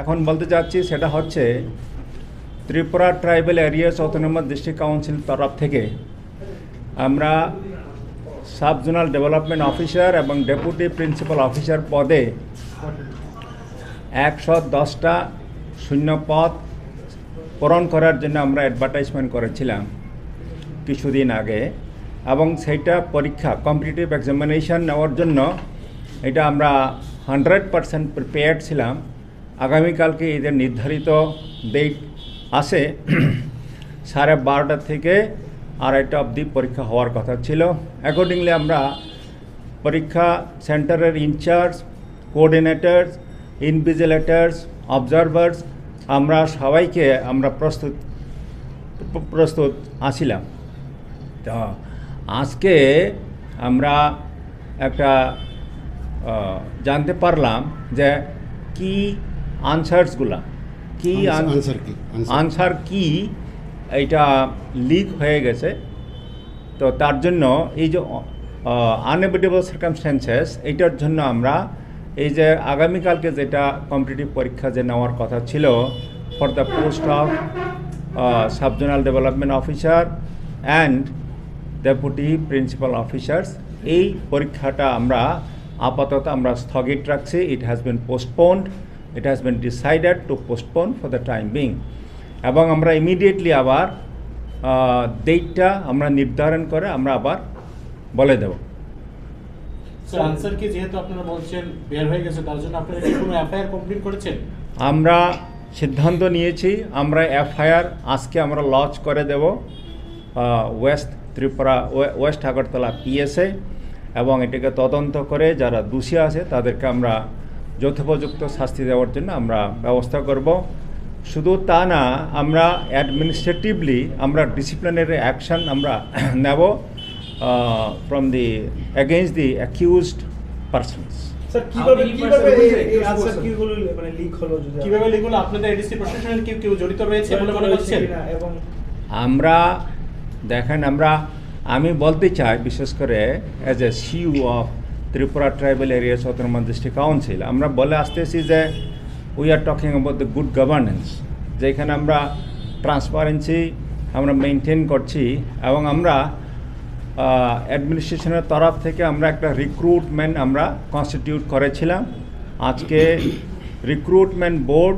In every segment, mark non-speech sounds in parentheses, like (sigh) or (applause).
এখন বলতে চাচ্ছি সেটা হচ্ছে Tripura tribal areas autonomous district council তরফ থেকে আমরা সাব জোনাল ডেভেলপমেন্ট অফিসার এবং ডেপুটি প্রিন্সিপাল অফিসার পদে একশো দশটা শূন্য পদ পূরণ করার জন্য আমরা অ্যাডভার্টাইজমেন্ট করেছিলাম কিছুদিন আগে। এবং সেইটা পরীক্ষা কম্পিটিটিভ এক্সামিনেশান নেওয়ার জন্য এটা আমরা হান্ড্রেড পারসেন্ট প্রিপেয়ার্ড ছিলাম। আগামীকালকে এদের নির্ধারিত ডেট আসে (clears throat) সাড়ে বারোটা থেকে আড়াইটা অবধি পরীক্ষা হওয়ার কথা ছিল। অ্যাকর্ডিংলি আমরা পরীক্ষা সেন্টারের ইনচার্জ কোঅর্ডিনেটরস ইনভিজিলেটার্স অবজারভার্স আমরা সবাইকে আমরা প্রস্তুত প্রস্তুত আছিলাম। তো আজকে আমরা একটা জানতে পারলাম যে কি আনসার্সগুলা। কি answer কি? আনসার। কি? এটা লিক হয়ে গেছে। তো তার জন্য এই যে আনএভিটেবল সার্কামস্ট্যান্সেস এইটার জন্য আমরা এই যে আগামীকালকে যেটা কম্পিটিটিভ পরীক্ষা যে নেওয়ার কথা ছিল for the post of subzonal development officer and deputy principal officers এই পরীক্ষাটা আমরা আপাতত আমরা স্থগিত রাখছি। It has been postponed it has been decided to postpone for the time being এবং আমরা ইমিডিয়েটলি আবার ডেটটা আমরা নির্ধারণ করে আমরা আবার বলে দেব আনসার কি যেহেতু আপনারা বলছেন বের হয়ে গেছে তার জন্য আপনারা কি কোনো এফআইআর কমপ্লিট করেছেন আমরা সিদ্ধান্ত নিয়েছি আমরা এফআইআর আজকে আমরা লঞ্চ করে দেব west Tripura west Agartala PSA এবং এটাকে তদন্ত করে যারা দোষী আছে তাদেরকে আমরা যথোপযুক্ত শাস্তি দেওয়ার জন্য আমরা ব্যবস্থা করব। শুধু তা না আমরা অ্যাডমিনিস্ট্রেটিভলি আমরা ডিসিপ্লিনারি অ্যাকশন আমরা (clears throat) নেব from the against the accused persons মানে মনে আমরা দেখেন আমরা আমি বলতে চাই বিশেষ করে as a CEO of Tripura tribal areas autonomous district council আমরা বলে আসতেছি যে we are talking about the good governance যেখানে আমরা ট্রান্সপারেন্সি আমরা মেনটেন করছি এবং আমরা অ্যাডমিনিস্ট্রেশনের তরফ থেকে আমরা একটা রিক্রুটমেন্ট আমরা কনস্টিটিউট করেছিলাম। আজকে রিক্রুটমেন্ট বোর্ড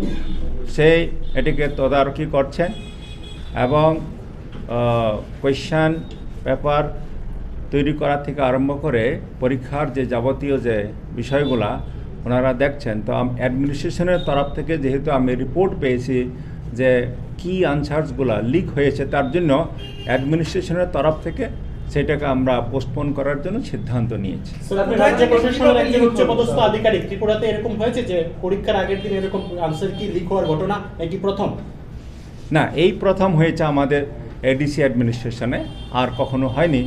সে এটিকে তদারকি করছেন এবং কোয়েশ্চান পেপার তৈরি করা থেকে আরম্ভ করে পরীক্ষার যে যাবতীয় যে বিষয়গুলা ওনারা দেখছেন তো অ্যাডমিনিস্ট্রেশনের তরফ থেকে যেহেতু আমি রিপোর্ট পেয়েছি যে কি আনসার্সগুলা লিক হয়েছে তার জন্য অ্যাডমিনিস্ট্রেশনের তরফ থেকে সেটাকে আমরা পোস্টপোন করার জন্য সিদ্ধান্ত নিয়েছি। আধিকারিক ত্রিপুরাতে এরকম হয়েছে যে পরীক্ষার আগের দিন এরকম আনসার কি লিক হওয়ার ঘটনা? প্রথম? না এই প্রথম হয়েছে আমাদের এডিসি অ্যাডমিনিস্ট্রেশনে আর কখনো হয়নি।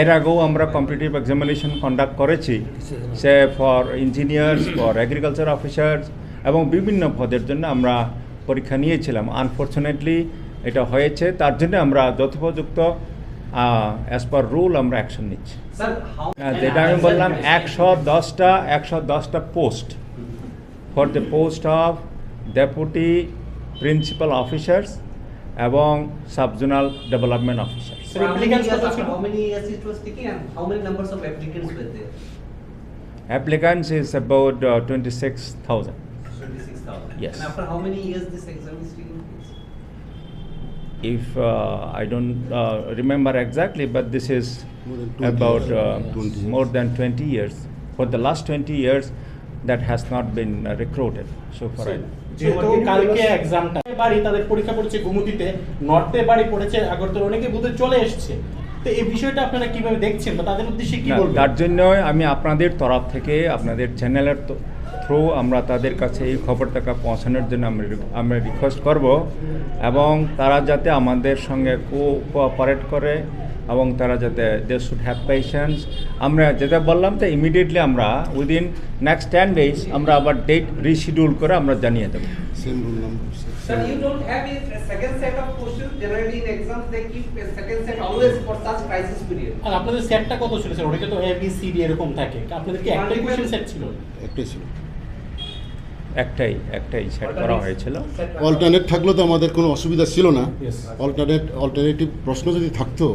এর আগেও আমরা কম্পিটিটিভ এক্সামিনেশন কন্ডাক্ট করেছি। Say for engineers for agriculture officers এবং বিভিন্ন পদের জন্য আমরা পরীক্ষা নিয়েছিলাম। আনফর্চুনেটলি এটা হয়েছে। তার জন্য আমরা যথোপযুক্ত অ্যাজ পার রুল আমরা অ্যাকশন নিচ্ছি। যেটা আমি বললাম একশো দশটা একশো দশটা post for the post of deputy principal officers এবং subzonal development officers Sir, how many applicants years কত of- ছিল? how many years it was taking and how many numbers of applicants were there? applicants is about uh, 26,000 Twenty-six thousand. Yes. And after how many years this exam is taking place? if uh, I don't uh, remember exactly but this is More than 20 about years. uh, 20 years. more than 20 years for the last 20 years that has not been uh, recruited so far I know. যেহেতু কালকে এক্সামটা বাড়ি তাদের পরীক্ষা পড়েছে গুমতিতে নর্থে বাড়ি পড়েছে আগরতলা অনেকে বুধে চলে এসছে। তো এই বিষয়টা আপনারা কীভাবে দেখছেন বা তাদের উদ্দেশ্যে কি বলবেন? তার জন্য আমি আপনাদের তরফ থেকে আপনাদের চ্যানেলের থ্রু আমরা তাদের কাছে এই খবরটাকে পৌঁছানোর জন্য আমরা আমরা রিকোয়েস্ট করব এবং তারা যাতে আমাদের সঙ্গে কো কোঅপারেট করে এবং তারা যাতে দে শুড হ্যাভ পেশেন্স আমরা যেটা বললাম তো ইমিডিয়েটলি আমরা উইদিন নেক্সট টেন ডেজ আমরা আবার ডেট রিশিডিউল করে আমরা জানিয়ে দেবো। Same rule number. Sir, you don't have a a second set of questions, generally in exams, they keep a second set always for such crisis period. আর আপনাদের সেটটা কত ছিল স্যার ওটাকে তো এ বি সি ডি এরকম থাকে। আপনাদের কি একটাই কোশ্চেন সেট ছিল? একটাই ছিল। একটাই একটাই সেট করা হয়েছিল। অল্টারনেট থাকলে তো আমাদের কোনো অসুবিধা ছিল না। অল্টারনেট অল্টারনেটিভ প্রশ্ন যদি থাকতো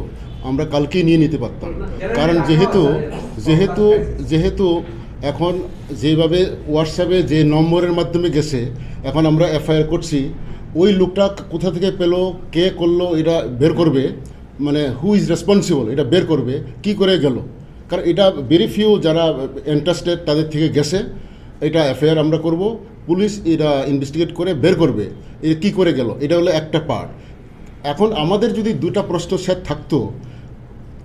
আমরা কালকেই নিয়ে নিতে পারতাম। কারণ যেহেতু যেহেতু যেহেতু এখন যেভাবে হোয়াটসঅ্যাপে যে নম্বরের মাধ্যমে গেছে এখন আমরা এফআইআর করছি ওই লোকটা কোথা থেকে পেল কে করল এটা বের করবে। মানে হু ইজ রেসপন্সিবল এটা বের করবে কি করে গেল। কারণ এটা ভেরি ফিউ যারা ইন্টারেস্টেড তাদের থেকে গেছে। এটা এফআইআর আমরা করব, পুলিশ এটা ইনভেস্টিগেট করে বের করবে। এ কী করে গেল? এটা হলো একটা পার্ট এখন আমাদের যদি দুটা প্রশ্ন সেট থাকতো,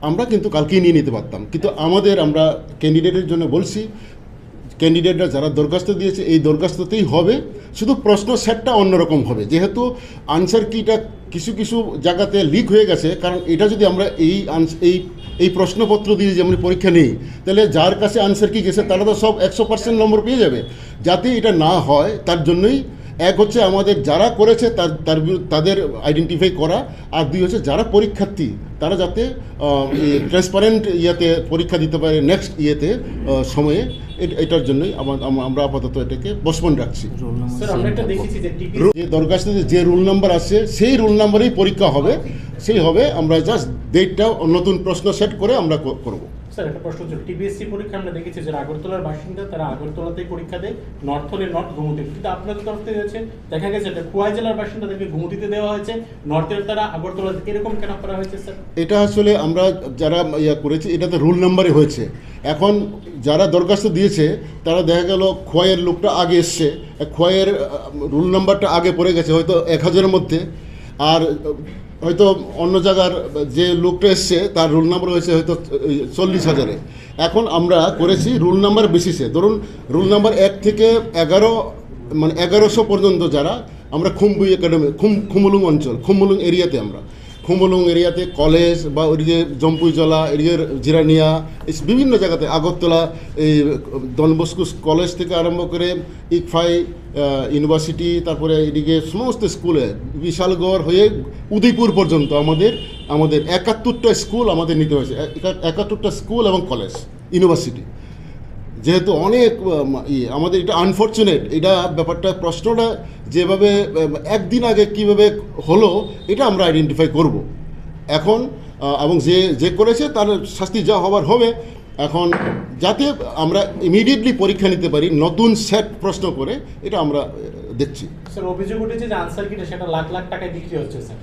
আমরা কিন্তু কালকেই নিয়ে নিতে পারতাম। কিন্তু আমাদের আমরা ক্যান্ডিডেটের জন্য বলছি ক্যান্ডিডেটরা যারা দরখাস্ত দিয়েছে, এই দরখাস্ততেই হবে। শুধু প্রশ্ন সেটটা অন্যরকম হবে। যেহেতু আনসার কিটা কিছু কিছু জায়গাতে লিক হয়ে গেছে, কারণ এটা যদি আমরা এই এই এই প্রশ্নপত্র দিয়ে যে আমরা পরীক্ষা নেই, তাহলে যার কাছে আনসার কি গেছে, তারা তো সব একশো পার্সেন্ট নম্বর পেয়ে যাবে। যাতে এটা না হয়, তার জন্যই এক হচ্ছে আমাদের যারা করেছে তার তার তাদের আইডেন্টিফাই করা আর দুই হচ্ছে যারা পরীক্ষার্থী তারা যাতে ট্রান্সপারেন্ট ইয়েতে পরীক্ষা দিতে পারে নেক্সট ইয়েতে সময়ে। এটার জন্যই আমা- আমা- আমরা আপাতত এটাকে বসপন রাখছি। যে টিপি যে দরখাস্তে যে রুল নাম্বার আছে সেই রুল নাম্বারেই পরীক্ষা হবে। সেই হবে আমরা জাস্ট ডেটটা নতুন প্রশ্ন সেট করে আমরা করব। স্যার, একটা প্রশ্ন ছিল টিবিএসসি পরীক্ষা আমরা দেখেছি যারা আগরতলার বাসিন্দা তারা আগরতলাতেই পরীক্ষা দেয় নর্থ হলে নর্থ ঘুমুতে। কিন্তু আপনাদের তরফ থেকে হয়েছে দেখা গেছে এটা খোয়াই জেলার বাসিন্দাদেরকে ঘুমুতিতে দেওয়া হয়েছে, নর্থের তারা আগরতলা এরকম কেন করা হয়েছে, স্যার? এটা আসলে আমরা যারা ইয়া করেছি এটাতে রুল নাম্বারে হয়েছে। এখন যারা দরখাস্ত দিয়েছে, তারা দেখা গেল খোয়াইয়ের লোকটা আগে এসছে খোয়াইয়ের রুল নাম্বারটা আগে পড়ে গেছে, হয়তো এক হাজারের মধ্যে। আর হয়তো অন্য জায়গার যে লোকটা এসছে, তার রুল নাম্বার হয়েছে হয়তো চল্লিশ হাজারে। এখন আমরা করেছি রুল নাম্বার বেসিসে। ধরুন, রুল নাম্বার এক থেকে এগারো মানে এগারোশো পর্যন্ত যারা, আমরা খুমবুই একাডেমি, খুম, খুমুলুং অঞ্চল, খুমুলুং এরিয়াতে আমরা। খুমুলুং এরিয়াতে কলেজ বা ওইদিকে জম্পুইজলা, এদিকে জিরানিয়া বিভিন্ন জায়গাতে আগরতলা, এই ডনবস্কু কলেজ থেকে আরম্ভ করে ইকফাই ইউনিভার্সিটি, তারপরে এদিকে সমস্ত স্কুলে, বিশালগড় হয়ে উদয়পুর পর্যন্ত আমাদের আমাদের একাত্তরটা স্কুল আমাদের নিতে হয়েছে। একা- একাত্তরটা স্কুল এবং কলেজ, ইউনিভার্সিটি। যেহেতু অনেক ইয়ে আমাদের এটা আনফর্চুনেট এটা ব্যাপারটা প্রশ্নটা যেভাবে একদিন আগে কীভাবে হলো এটা আমরা আইডেন্টিফাই করব। এখন এবং যে যে করেছে তার শাস্তি যা হবার হবে এখন যাতে আমরা ইমিডিয়েটলি পরীক্ষা নিতে পারি নতুন সেট প্রশ্ন করে এটা আমরা দেখছি। স্যার অভিযোগ উঠেছে যে আনসার কিটা সেটা লাখ লাখ টাকায় বিক্রি হচ্ছে স্যার।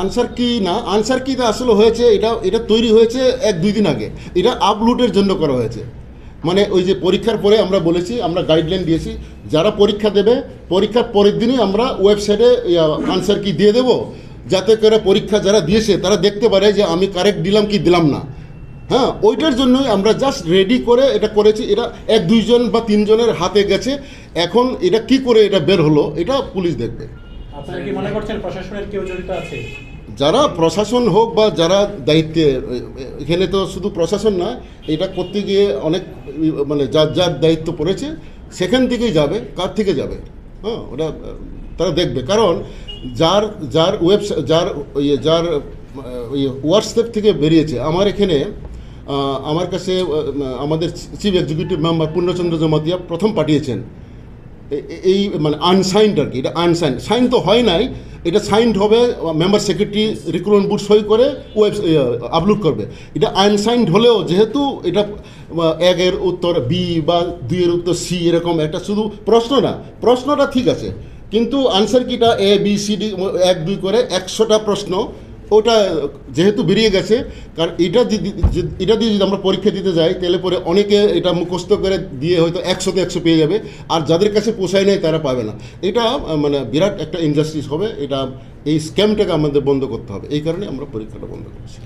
আনসার কি না? আনসার কি আসলে হয়েছে এটা এটা তৈরি হয়েছে এক দুই দিন আগে। এটা আপলোডের জন্য করা হয়েছে। মানে ওই যে পরীক্ষার পরে আমরা বলেছি, আমরা গাইডলাইন দিয়েছি, যারা পরীক্ষা দেবে, পরীক্ষার পরের দিনই আমরা ওয়েবসাইটে আনসার কি দিয়ে দেবো, যাতে করে পরীক্ষা যারা দিয়েছে, তারা দেখতে পারে যে আমি কারেক্ট দিলাম কি দিলাম না। হ্যাঁ ওইটার জন্যই আমরা জাস্ট রেডি করে এটা করেছি, এটা এক, দুইজন বা তিনজনের হাতে গেছে, এখন এটা কি করে এটা বের হলো, এটা পুলিশ দেখবে। আপনারা কি মনে করছেন প্রশাসনের কেউ জড়িত আছে? যারা প্রশাসন হোক বা যারা দায়িত্বে, এখানে তো শুধু প্রশাসন না, এটা করতে গিয়ে অনেক মানে যার যার দায়িত্ব পড়েছে, সেখান থেকেই যাবে, কার থেকে যাবে? হ্যাঁ ওটা, তারা দেখবে। কারণ যার যার ওয়েবসাইট যার ইয়ে যার ইয়ে হোয়াটসঅ্যাপ থেকে বেরিয়েছে, আমার এখানে আমার কাছে আমাদের chief executive member Purnachandra Jamatia প্রথম পাঠিয়েছেন। এই মানে আনসাইন্ড আর কি, এটা আনসাইন্ড সাইন তো হয় নাই এটা সাইনড হবে মেম্বার সেক্রেটারি রিক্রুটমেন্ট বুট সই করে ওয়েব আপলোড করবে। এটা আনসাইন্ড হলেও যেহেতু এটা একের উত্তর বি বা দুইয়ের উত্তর সি এরকম একটা শুধু প্রশ্ন না, প্রশ্নটা ঠিক আছে। কিন্তু আনসার কিটা এ বি সি ডি এক, দুই করে একশোটা প্রশ্ন ওটা যেহেতু বেরিয়ে গেছে, কারণ এটা এটা দিয়ে যদি আমরা পরীক্ষা দিতে যাই, তাহলে পরে অনেকে এটা মুখস্থ করে দিয়ে হয়তো একশোতে একশো পেয়ে যাবে, আর যাদের কাছে পোষায় নেই তারা পাবে না। এটা মানে বিরাট একটা ইনজাস্টিস হবে, এটা, এই স্ক্যামটাকে আমাদের বন্ধ করতে হবে। এই কারণে আমরা পরীক্ষাটা বন্ধ করছি।